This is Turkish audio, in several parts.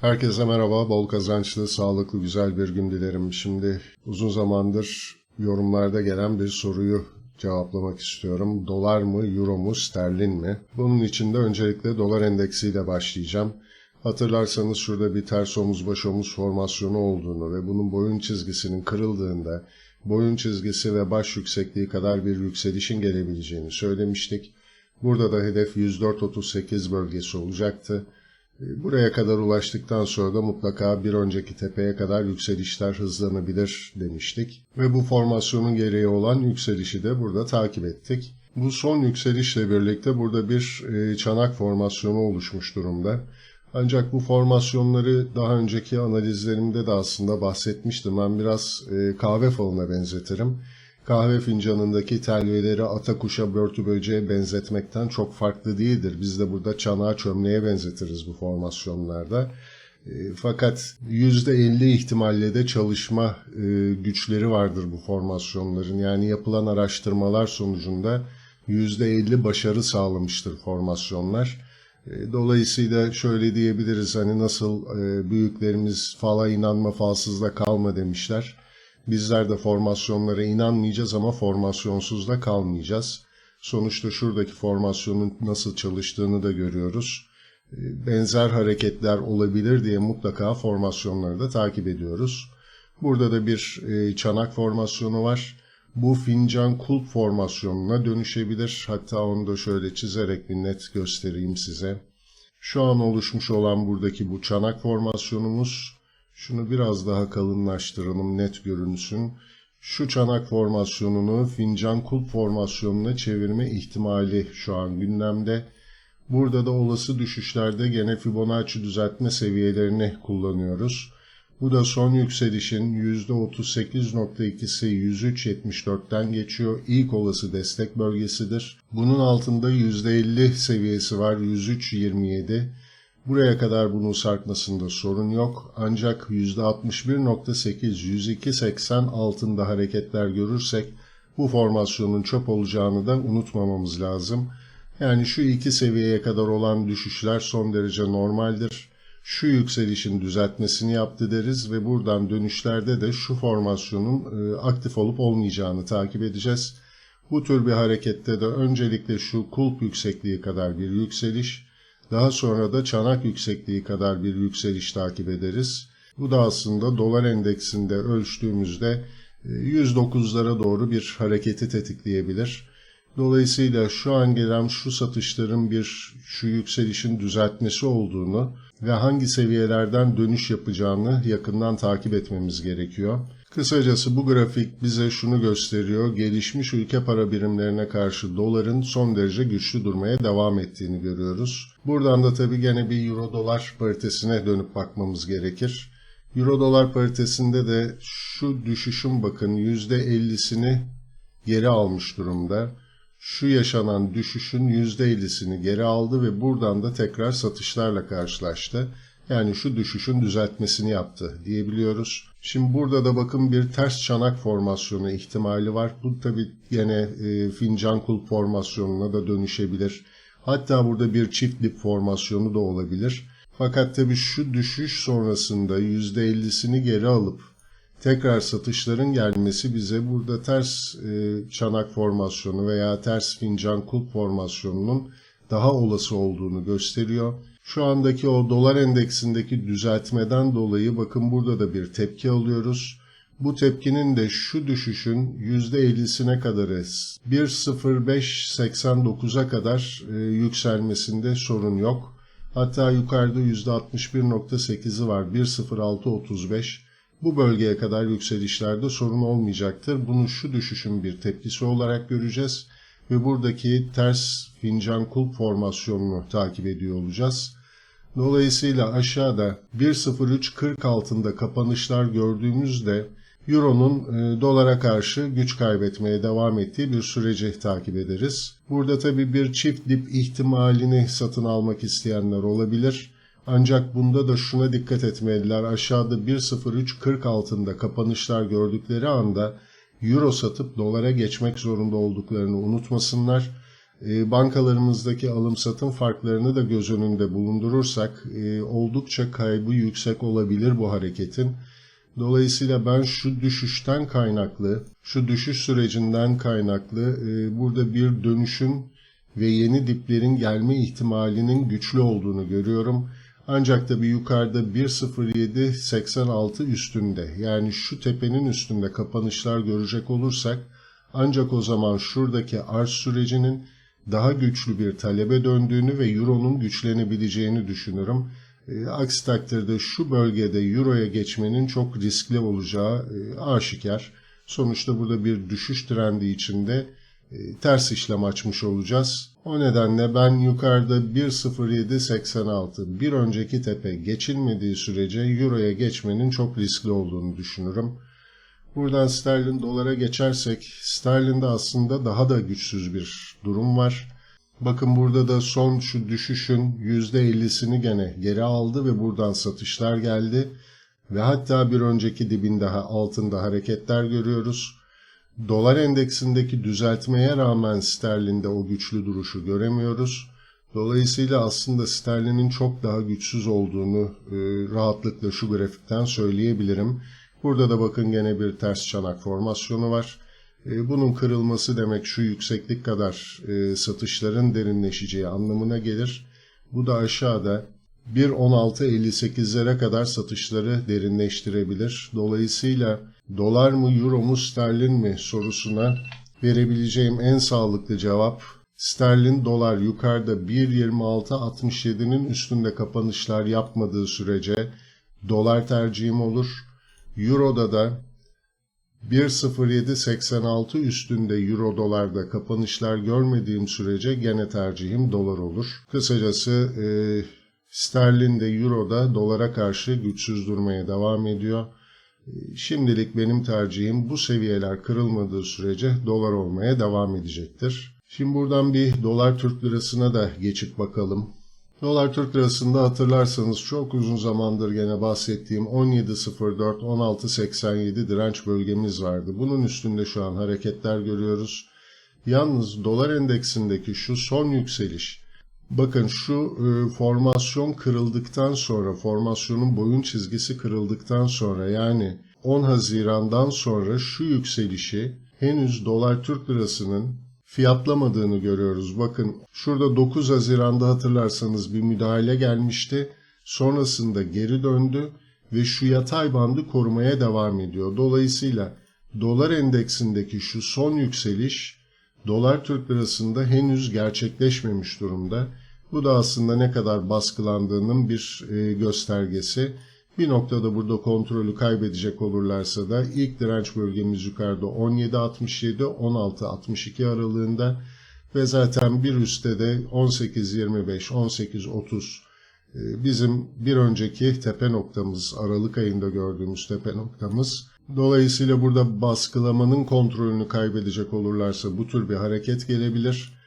Herkese merhaba, bol kazançlı, sağlıklı, güzel bir gün dilerim. Şimdi uzun zamandır yorumlarda gelen bir soruyu cevaplamak istiyorum. Dolar mı, euro mu, sterlin mi? Bunun için de öncelikle dolar endeksiyle başlayacağım. Hatırlarsanız şurada bir ters omuz baş omuz formasyonu olduğunu ve bunun boyun çizgisinin kırıldığında boyun çizgisi ve baş yüksekliği kadar bir yükselişin gelebileceğini söylemiştik. Burada da hedef 104.38 bölgesi olacaktı. Buraya kadar ulaştıktan sonra da mutlaka bir önceki tepeye kadar yükselişler hızlanabilir demiştik. Ve bu formasyonun gereği olan yükselişi de burada takip ettik. Bu son yükselişle birlikte burada bir e, çanak formasyonu oluşmuş durumda. Ancak bu formasyonları daha önceki analizlerimde de aslında bahsetmiştim. Ben biraz e, kahve falına benzetirim. Kahve fincanındaki telveleri ata kuşa börtü böceğe benzetmekten çok farklı değildir. Biz de burada çanağa çömleğe benzetiriz bu formasyonlarda. E, fakat %50 ihtimalle de çalışma e, güçleri vardır bu formasyonların. Yani yapılan araştırmalar sonucunda %50 başarı sağlamıştır formasyonlar. E, Dolayısıyla şöyle diyebiliriz hani nasıl büyüklerimiz fala inanma falsızda kalma demişler. Bizler de formasyonlara inanmayacağız ama formasyonsuz da kalmayacağız. Sonuçta şuradaki formasyonun nasıl çalıştığını da görüyoruz. E, Benzer hareketler olabilir diye mutlaka formasyonları da takip ediyoruz. Burada da bir e, çanak formasyonu var. Bu fincan kulp formasyonuna dönüşebilir. Hatta onu da şöyle çizerek bir net göstereyim size. Şu an oluşmuş olan buradaki bu çanak formasyonumuz. Şunu biraz daha kalınlaştıralım net görünsün. Şu çanak formasyonunu fincan kulp formasyonuna çevirme ihtimali şu an gündemde. Burada da olası düşüşlerde gene Fibonacci düzeltme seviyelerini kullanıyoruz. Bu da son yükselişin %38.2'si 103.74'ten geçiyor. İlk olası destek bölgesidir. Bunun altında %50 seviyesi var 103.27. Buraya kadar bunun sarkmasında sorun yok. Ancak %61.8 102.80 altında hareketler görürsek bu formasyonun çöp olacağını da unutmamamız lazım. Yani şu iki seviyeye kadar olan düşüşler son derece normaldir şu yükselişin düzeltmesini yaptı deriz ve buradan dönüşlerde de şu formasyonun e, aktif olup olmayacağını takip edeceğiz. Bu tür bir harekette de öncelikle şu kulp yüksekliği kadar bir yükseliş, daha sonra da çanak yüksekliği kadar bir yükseliş takip ederiz. Bu da aslında dolar endeksinde ölçtüğümüzde 109'lara doğru bir hareketi tetikleyebilir. Dolayısıyla şu an gelen şu satışların bir şu yükselişin düzeltmesi olduğunu ve hangi seviyelerden dönüş yapacağını yakından takip etmemiz gerekiyor. Kısacası bu grafik bize şunu gösteriyor. Gelişmiş ülke para birimlerine karşı doların son derece güçlü durmaya devam ettiğini görüyoruz. Buradan da tabii gene bir euro dolar paritesine dönüp bakmamız gerekir. Euro dolar paritesinde de şu düşüşün bakın %50'sini geri almış durumda şu yaşanan düşüşün %50'sini geri aldı ve buradan da tekrar satışlarla karşılaştı. Yani şu düşüşün düzeltmesini yaptı diyebiliyoruz. Şimdi burada da bakın bir ters çanak formasyonu ihtimali var. Bu tabi yine e, fincan kulp formasyonuna da dönüşebilir. Hatta burada bir çift dip formasyonu da olabilir. Fakat tabi şu düşüş sonrasında %50'sini geri alıp tekrar satışların gelmesi bize burada ters e, çanak formasyonu veya ters fincan kulp formasyonunun daha olası olduğunu gösteriyor. Şu andaki o dolar endeksindeki düzeltmeden dolayı bakın burada da bir tepki alıyoruz. Bu tepkinin de şu düşüşün %50'sine kadar 1.0589'a kadar e, yükselmesinde sorun yok. Hatta yukarıda %61.8'i var 1.0635. Bu bölgeye kadar yükselişlerde sorun olmayacaktır. Bunu şu düşüşün bir tepkisi olarak göreceğiz ve buradaki ters fincan kulp formasyonunu takip ediyor olacağız. Dolayısıyla aşağıda 1.03.40 altında kapanışlar gördüğümüzde Euro'nun e, dolara karşı güç kaybetmeye devam ettiği bir süreci takip ederiz. Burada tabi bir çift dip ihtimalini satın almak isteyenler olabilir. Ancak bunda da şuna dikkat etmeliler. Aşağıda 1.03.40 altında kapanışlar gördükleri anda euro satıp dolara geçmek zorunda olduklarını unutmasınlar. E, bankalarımızdaki alım satım farklarını da göz önünde bulundurursak e, oldukça kaybı yüksek olabilir bu hareketin. Dolayısıyla ben şu düşüşten kaynaklı, şu düşüş sürecinden kaynaklı e, burada bir dönüşün ve yeni diplerin gelme ihtimalinin güçlü olduğunu görüyorum. Ancak da bir yukarıda 1.0786 üstünde yani şu tepenin üstünde kapanışlar görecek olursak ancak o zaman şuradaki arz sürecinin daha güçlü bir talebe döndüğünü ve euronun güçlenebileceğini düşünürüm. E, aksi takdirde şu bölgede euroya geçmenin çok riskli olacağı e, aşikar. Sonuçta burada bir düşüş trendi içinde ters işlem açmış olacağız. O nedenle ben yukarıda 1.0786 bir önceki tepe geçilmediği sürece euroya geçmenin çok riskli olduğunu düşünürüm. Buradan sterlin dolara geçersek sterlinde aslında daha da güçsüz bir durum var. Bakın burada da son şu düşüşün %50'sini gene geri aldı ve buradan satışlar geldi. Ve hatta bir önceki dibin daha altında hareketler görüyoruz. Dolar endeksindeki düzeltmeye rağmen sterlinde o güçlü duruşu göremiyoruz. Dolayısıyla aslında sterlinin çok daha güçsüz olduğunu e, rahatlıkla şu grafikten söyleyebilirim. Burada da bakın gene bir ters çanak formasyonu var. E, bunun kırılması demek şu yükseklik kadar e, satışların derinleşeceği anlamına gelir. Bu da aşağıda 1.1658'lere kadar satışları derinleştirebilir. Dolayısıyla dolar mı, euro mu, sterlin mi sorusuna verebileceğim en sağlıklı cevap sterlin dolar yukarıda 1.2667'nin üstünde kapanışlar yapmadığı sürece dolar tercihim olur. Euro'da da 1.0786 üstünde euro dolarda kapanışlar görmediğim sürece gene tercihim dolar olur. Kısacası e, sterlin de euro da dolara karşı güçsüz durmaya devam ediyor. E, şimdilik benim tercihim bu seviyeler kırılmadığı sürece dolar olmaya devam edecektir. Şimdi buradan bir dolar Türk lirasına da geçip bakalım. Dolar Türk lirasında hatırlarsanız çok uzun zamandır gene bahsettiğim 17.04-16.87 direnç bölgemiz vardı. Bunun üstünde şu an hareketler görüyoruz. Yalnız dolar endeksindeki şu son yükseliş, bakın şu e, formasyon kırıldıktan sonra, formasyonun boyun çizgisi kırıldıktan sonra yani 10 Haziran'dan sonra şu yükselişi henüz dolar Türk lirasının fiyatlamadığını görüyoruz. Bakın şurada 9 Haziran'da hatırlarsanız bir müdahale gelmişti. Sonrasında geri döndü ve şu yatay bandı korumaya devam ediyor. Dolayısıyla dolar endeksindeki şu son yükseliş dolar Türk lirasında henüz gerçekleşmemiş durumda. Bu da aslında ne kadar baskılandığının bir e, göstergesi. Bir noktada burada kontrolü kaybedecek olurlarsa da ilk direnç bölgemiz yukarıda 17.67-16.62 aralığında ve zaten bir üstte de 18.25, 18.30 e, bizim bir önceki tepe noktamız, Aralık ayında gördüğümüz tepe noktamız. Dolayısıyla burada baskılamanın kontrolünü kaybedecek olurlarsa bu tür bir hareket gelebilir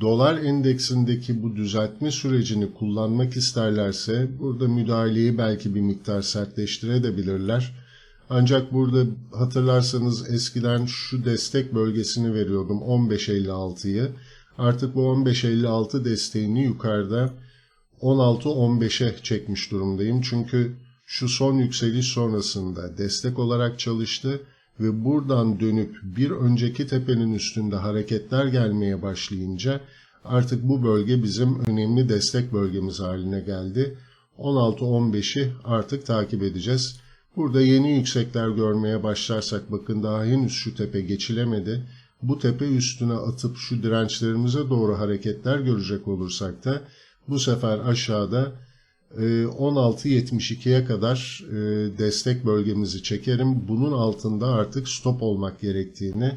dolar endeksindeki bu düzeltme sürecini kullanmak isterlerse burada müdahaleyi belki bir miktar sertleştirebilirler. Ancak burada hatırlarsanız eskiden şu destek bölgesini veriyordum 15.56'yı. Artık bu 15.56 desteğini yukarıda 16-15'e çekmiş durumdayım. Çünkü şu son yükseliş sonrasında destek olarak çalıştı ve buradan dönüp bir önceki tepenin üstünde hareketler gelmeye başlayınca artık bu bölge bizim önemli destek bölgemiz haline geldi. 16-15'i artık takip edeceğiz. Burada yeni yüksekler görmeye başlarsak bakın daha henüz şu tepe geçilemedi. Bu tepe üstüne atıp şu dirençlerimize doğru hareketler görecek olursak da bu sefer aşağıda 16.72'ye ee, kadar e, destek bölgemizi çekerim. Bunun altında artık stop olmak gerektiğini,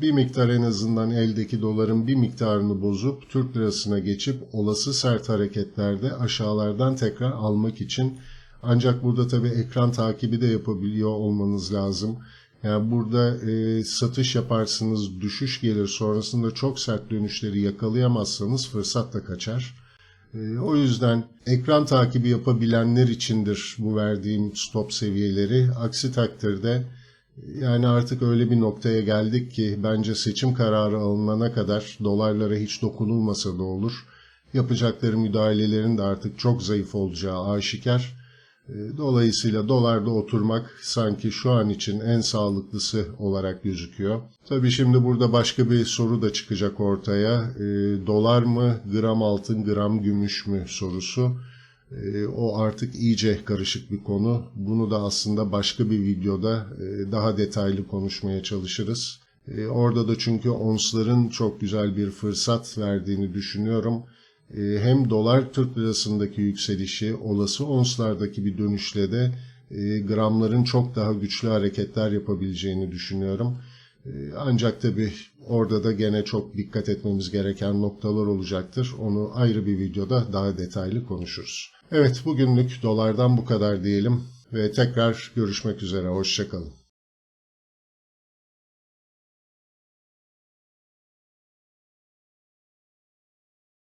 bir miktar en azından eldeki doların bir miktarını bozup Türk lirasına geçip olası sert hareketlerde aşağılardan tekrar almak için ancak burada tabi ekran takibi de yapabiliyor olmanız lazım. Yani burada e, satış yaparsınız, düşüş gelir sonrasında çok sert dönüşleri yakalayamazsanız fırsat da kaçar. Ee, o yüzden ekran takibi yapabilenler içindir bu verdiğim stop seviyeleri. Aksi takdirde Yani artık öyle bir noktaya geldik ki bence seçim kararı alınana kadar dolarlara hiç dokunulmasa da olur. Yapacakları müdahalelerin de artık çok zayıf olacağı aşikar. E, Dolayısıyla dolarda oturmak sanki şu an için en sağlıklısı olarak gözüküyor. Tabii şimdi burada başka bir soru da çıkacak ortaya. E, dolar mı, gram altın, gram gümüş mü sorusu. E, o artık iyice karışık bir konu. Bunu da aslında başka bir videoda e, daha detaylı konuşmaya çalışırız. Orada da çünkü onsların çok güzel bir fırsat verdiğini düşünüyorum. E, Hem dolar Türk lirasındaki yükselişi, olası onslardaki bir dönüşle de e, gramların çok daha güçlü hareketler yapabileceğini düşünüyorum. E, Ancak tabii orada da gene çok dikkat etmemiz gereken noktalar olacaktır. Onu ayrı bir videoda daha detaylı konuşuruz. Evet bugünlük dolardan bu kadar diyelim ve tekrar görüşmek üzere. Hoşçakalın.